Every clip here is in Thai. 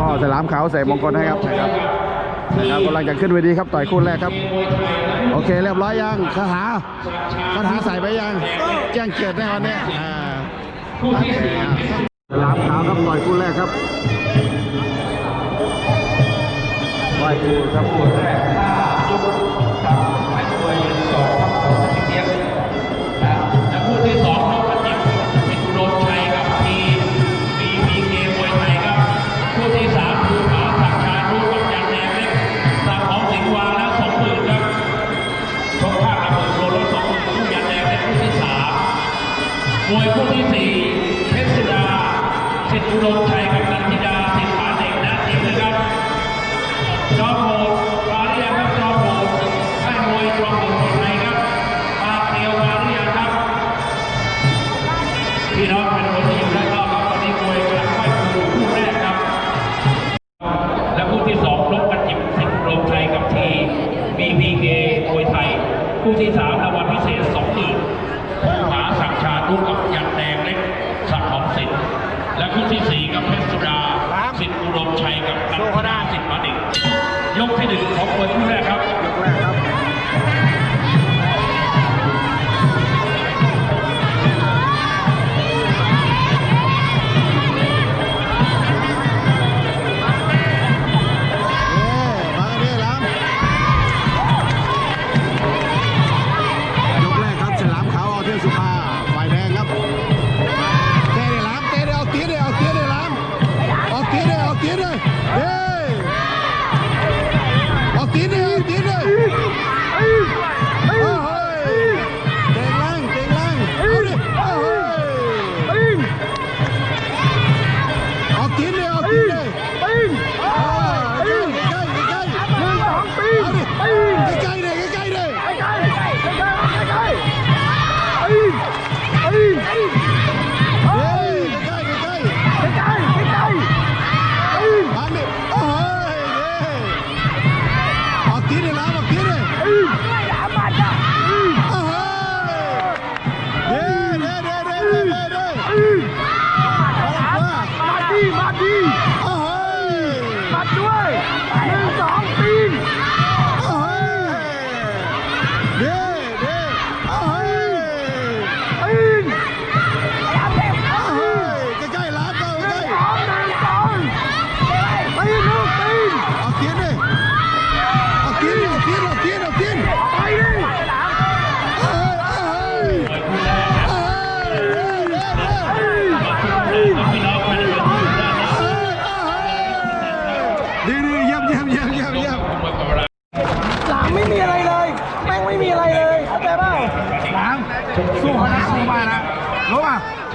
อ๋อฉลามขาวใส่มงคลให้ครับนะครับนะครับกำลังจะขึ้นเวทีครับต่อยคู่แรกครับ โอเคเรียบร้อยยังคาถาคาถาใส่ไปยังแจ้งเกิดแน่วันนี้อ่าฉลามขาวครับต่อยคู่แรกครับต่อยคู่ครับคู่แรก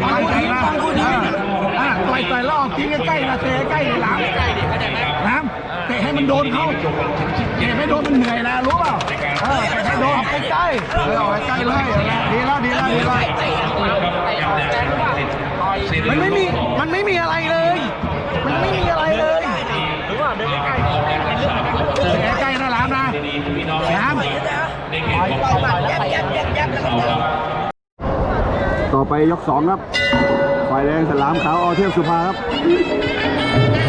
ต่อยต่อยล่อทิ้งใกล้ๆนะเตะใกล้หลังน้ำเตะให้มันโดนเขาเตะให้โดนมันเหนื่อยนะรู้เปล่าเตะให้โดนใกล้ใกล้ใกล้เลยดีละดีละดีละมันไม่มีมันไม่มีอะไรเลย มันไม่มีอะไรเลยหรือว่าเดินใกล้ใกล้นะหลามนะหลามปล่ไปล่ยยัดยัดยัดยัดแล้วก็ ต่อไปยกสองครับ ฝ่ายแดงสลามขาวอเทียบสุภาครับ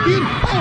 เ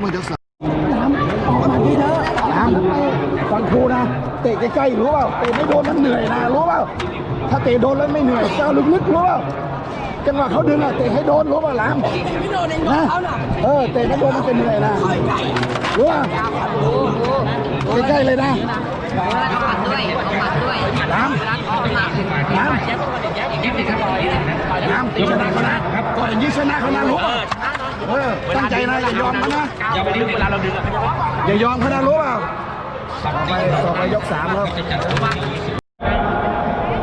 หมดยกสองครับหมดยกสองน้ำฟังครูนะเตะใกล้ๆรู้เปล่าเตะไม่โดนมันเหนื่อยนะรู้เปล่าถ้าเตะโดนแล้วไม่เหนื่อยก้าลึกๆรู้เปล่าจังหวะเขาดึงอะเตะให้โดนรู้เปล่าล้ำนะเออเตะไม่โดนมันเป็นเหนื่อยนะรู้ป่ะใกล้ๆเลยนะด้วยปัดด้วยน้ำน้ำน้ำชนะเขานะก่อนยิงชนะเขานะรู้ป่ะ เออตั้งใจนะอย่ายอมเขานะอย่าไปดึงเวลาเราดึงอะอย่ายอมเขานะรู้เปล่าต่อไปต่อไปยกสามครับ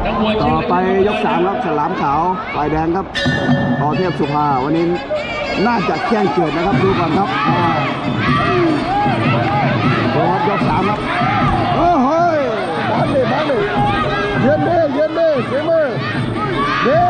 นักมวยต่ชื่อไปยกสามครับฉลามขาวฝ่ายแดงครับพอเทพสุภาวันนี้น่าจะแจ้งเกิดนะครับดูก่อนครับอ่าดูครับยกสามครับโอ้โหยบ้านเลยบ้านเลยเย็นเด้เย็นเด้เสียมือเด้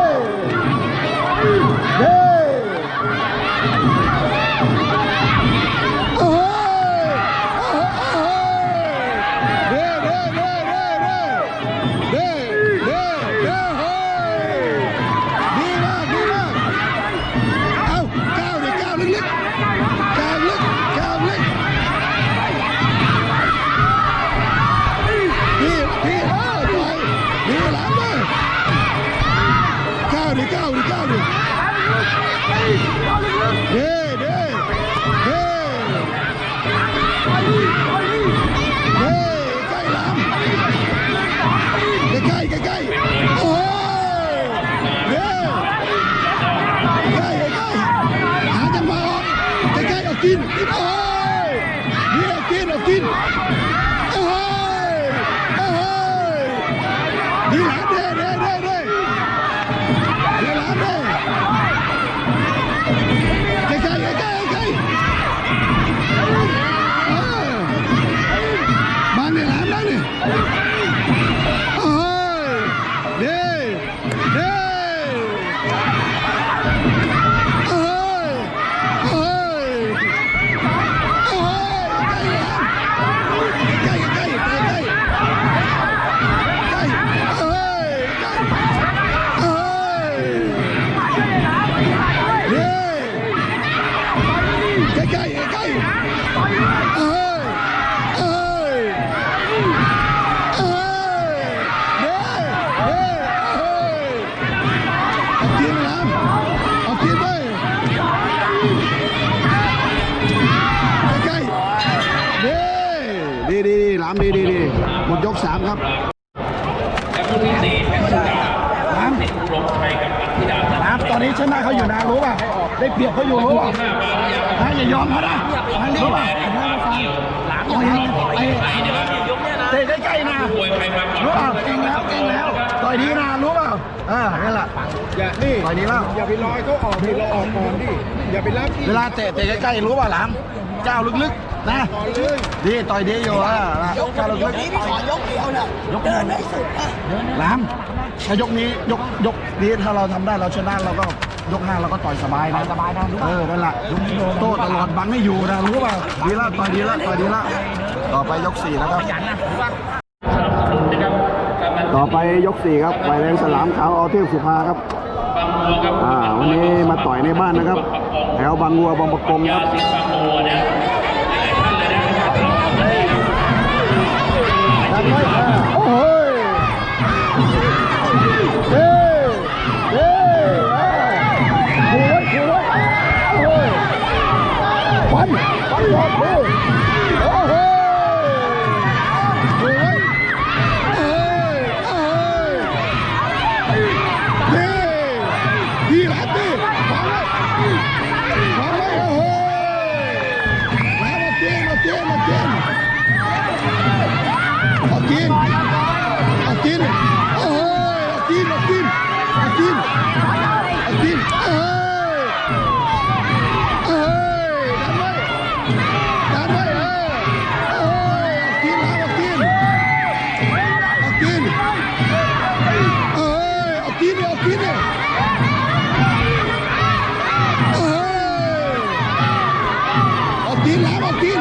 เามดีดีดีหมดยกสามครับและผู้ที่สี่เพชรสุดาน้ำอุดมชัยกับอัธิดาน้ำตอนนี้ชนะเขาอยู่นะรู้ป่ะได้เปรียบเขาอยู่รู้ป่ะนะอย่ายอมเขานะรู้ป่ะเตะใกล้ๆนะมวยไทยมาก่อนรู้ป่ะเก่งแล้วเก่งแล้วต่อยดีนะรู้ป่ะเออนั่นแหละอย่านี่ต่อยดีแล้วอย่าไปรอให้เขาออกดิเราออกก่อนดิอย่าไปรับที่เวลาเตะเตะใกล้ๆรู้ป่ะหลามเจ้าลึกๆ นะก่อนเลยดีต่อยดีอยู่อะเจ้าลึกๆขอยกเดียวน่ะยกเดินไม่สุดหลามถ้ายกนี้ยกยกนี้ถ้าเราทำได้เราชนะเราก็ยกห้าเราก็ต่อยสบายนะสบายนะเออนั่นแหละโต้ตลอดบังไม่อยู่นะรู้ป่ะดีแล้วต่อยดีแล้วต่อยดีแล้วต่อไปยกสี่นะครับสนับสนุนนะครับการบันต่อไปยกสี่ครับไฟแรงสลามขาวออเทพสุภาครับบางวัวครับอ่าวันนี้มาต่อยในบ้านนะครับ แถวบางวัวบางประกงคยารับ again again โอ้ย again again again again เอ้ยเอ้ยดันไว้ดันไว้เอ้ยเอ้ย again แล้ว again again เอ้ย again again เอ้ยออกกินแล้วออกกิน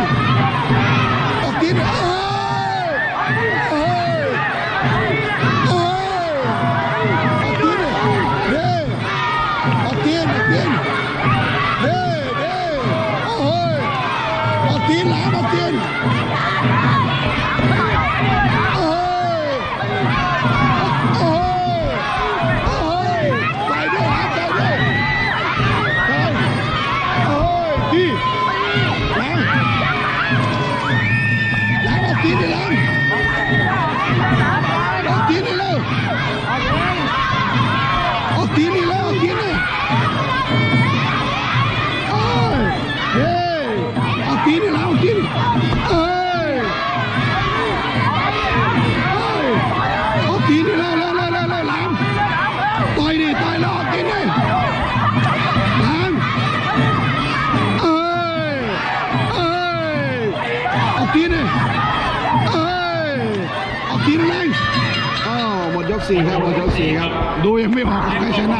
สี่ครับหมดยกสี่ครับ ดูยังไม่ออกครับใครชนะ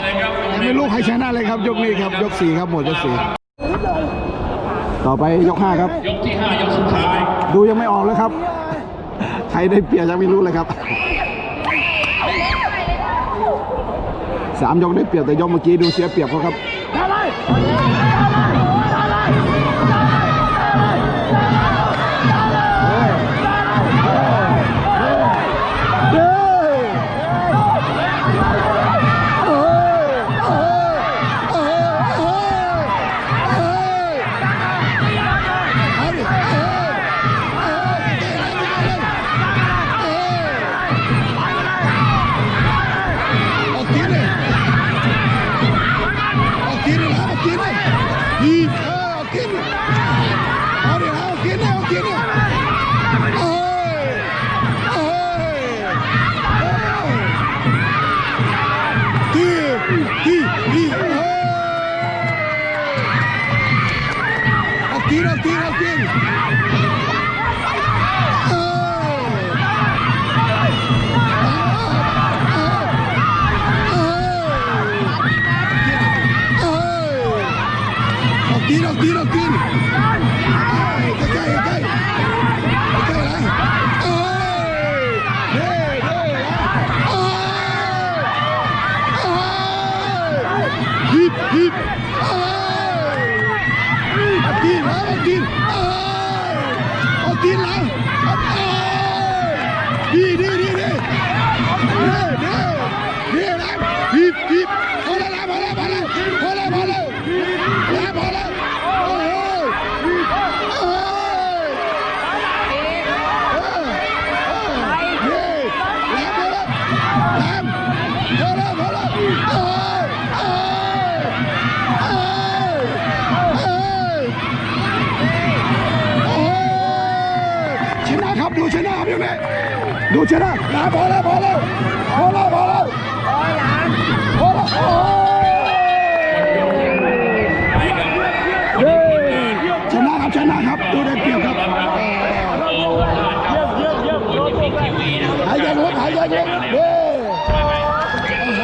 ยังไม่รู้ใครชนะเลยครับ ยกนี้ครับ ยกสี่ครับหมดยกสี่ต่อไปยกห้าครับ ยกที่ห้ายกสุดท้าย ดูยังไม่ออกเลยครับ ใครได้เปรียบยังไม่รู้เลยครับสามยกได้เปรียบแต่ยกเมื่อกี้ดูเสียเปรียบเขาครับ กินเอากินเอากินใกล้ใกล้ใกล้ใกล้แล้วเอ้ยเด้เด้เอ้ยฮิปฮิปเอ้ยเอากินเอากินเอ้ยเอากินแล้วเอ้ยดีดีดีดีเด้เด้เด้แล้วพอแล้วพอแล้วพอแล้วพอแล้ว ดูชนะนะพอแล้วพอแล้วพอแล้วพอแล้วพอแล้วโอ้ยเย้ชนะครับชนะครับดูได้เปรียบครับหายใจลึกหายใจลึกเย้โอ้โห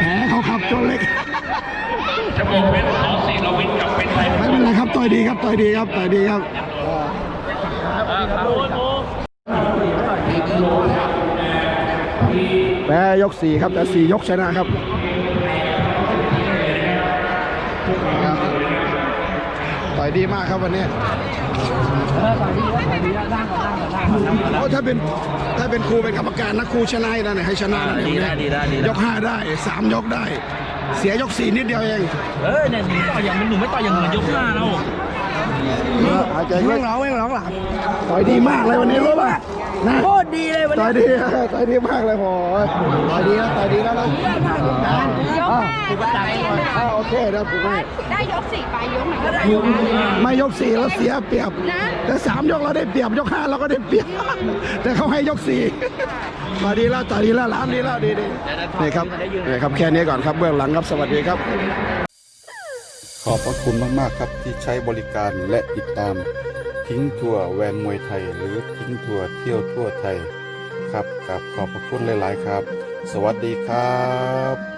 แหมเขาขับจนเล็กจะบอกเป็นสองสี่เราวินกับเป็นไทยไม่เป็นไรครับต่อยดีครับต่อยดีครับต่อยดีครับ แพ้ยกสี่ครับแต่สี่ยกชนะครับต่อยดีมากครับวันนี้โอ้ถ้าเป็นถ้าเป็นครูเป็นกรรมการนะครูชนะนะเนี่ยให้ชนะนะเนี่ยวันนี้ยกห้าได้สามยกได้ เสียยกสี่นิดเดียวเองเออเนี่ยหนูต่อยอย่างหนูไม่ต่อยอย่างเหมือนยกห้าแล้วหายใจลึไม่กร้องไม่ร้องหลังต่อยดีมากเลยวันนี้รู้ป่ะนะโคตร ดีเลยต่อยดีต่อยดีมากเลยพอต่อยดีแล้วต่อยดีแล้วนะอ่าอ่าโอเคนะผมให้ได้ยกสี่ไปยกไหนก็ได้ไม่ยกสี่แล้วเสียเปรียบ แต่สามยกเราได้เปรียบยกห้าเราก็ได้เปรียบ แต่เขาให้ยกสี่ต่อยดีแล้วต่อยดีแล้วล้ามดีแล้วดีดีนี่ครับนี่ครับแค่นี้ก่อนครับเบื้องหลังครับสวัสดีครับ ขอบพระคุณมาก ๆ ครับที่ใช้บริการและติดตาม ทิ้งทัวร์แวนมวยไทย หรือทิ้งทัวร์เที่ยวทั่วไทยครับกับขอบพระคุณหลาย ๆ ครับ สวัสดีครับ